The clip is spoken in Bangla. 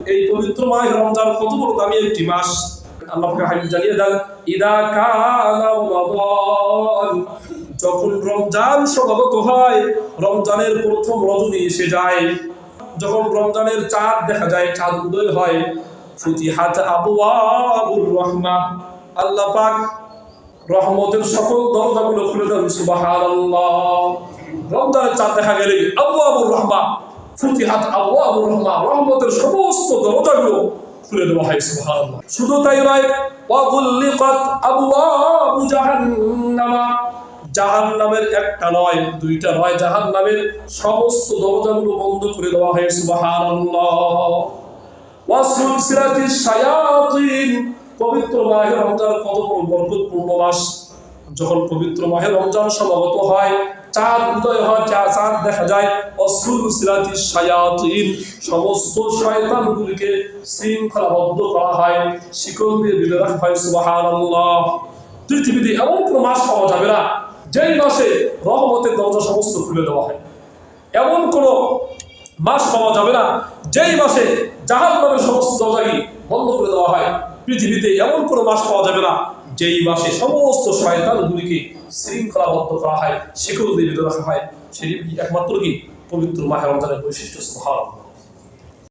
এই পবিত্র মাস রমজান কত বড় দামি একটি মাস। আল্লাহ পাকের হাবিব জানিয়ে দেন, ইদা যখন রমজান সমাগত হয়, রমজানের প্রথম রজনী এসে যায়। যখন রমজানের চাঁদ দেখা যায়, চাঁদ উদয় হয় রহমা আল্লাহ পাক রহমতের সকল দরজাগুলো খুলে দেন, সুবহানাল্লাহ। রমজানের চাঁদ দেখা গেলে আবওয়াবুর রহমা ফুতিহাত আবওয়াবুর রহমা, রহমতের সমস্ত দরজাগুলো খুলে দেওয়া হয়, সুবহানাল্লাহ। শুধু তাই নয়, ওয়াগুল্লিকাত আবওয়াবু জাহান্নামা। জাহান্নামের একটা নয়, দুইটা নয়, জাহান্নামের সমস্ত দরজাগুলো বন্ধ করে দেওয়া হয়, সুবহানাল্লাহ। ওয়াসুলসিলাতি শায়াতিন, পবিত্র মাহে রমজান কত বড় বরকতপূর্ণ মাস। যখন পবিত্র মাহে রমজান সমাগত হয়, চাঁদ উদয় হয়, চা- চাঁদ দেখা যায় অসুলসিলাতি শায়াতিন। সমস্ত শয়তানগুলিকে শৃঙ্খলাবদ্ধ করা হয়, শিকল দিয়ে বেঁধে রাখা হয়, সুবহানাল্লাহ। পৃথিবীতে এমন কোনো মাস পাওয়া যাবে না, যেই মাসে রহমতের দরজা সমস্ত খুলে দেওয়া হয়। এমন কোনো মাস পাওয়া যাবে না, যেই মাসে জাহান নামের সমস্ত দরজাকে বন্ধ করে দেওয়া হয়। পৃথিবীতে এমন কোনো মাস পাওয়া যাবে না যেই মাসে সমস্ত শয়তানগুলিকে শৃঙ্খলাবদ্ধ করা হয়, শিকল দিয়ে রাখা হয় সেটি একমাত্র কি? পবিত্র মাহের রমজানের বৈশিষ্ট্য, সুবহানাল্লাহ।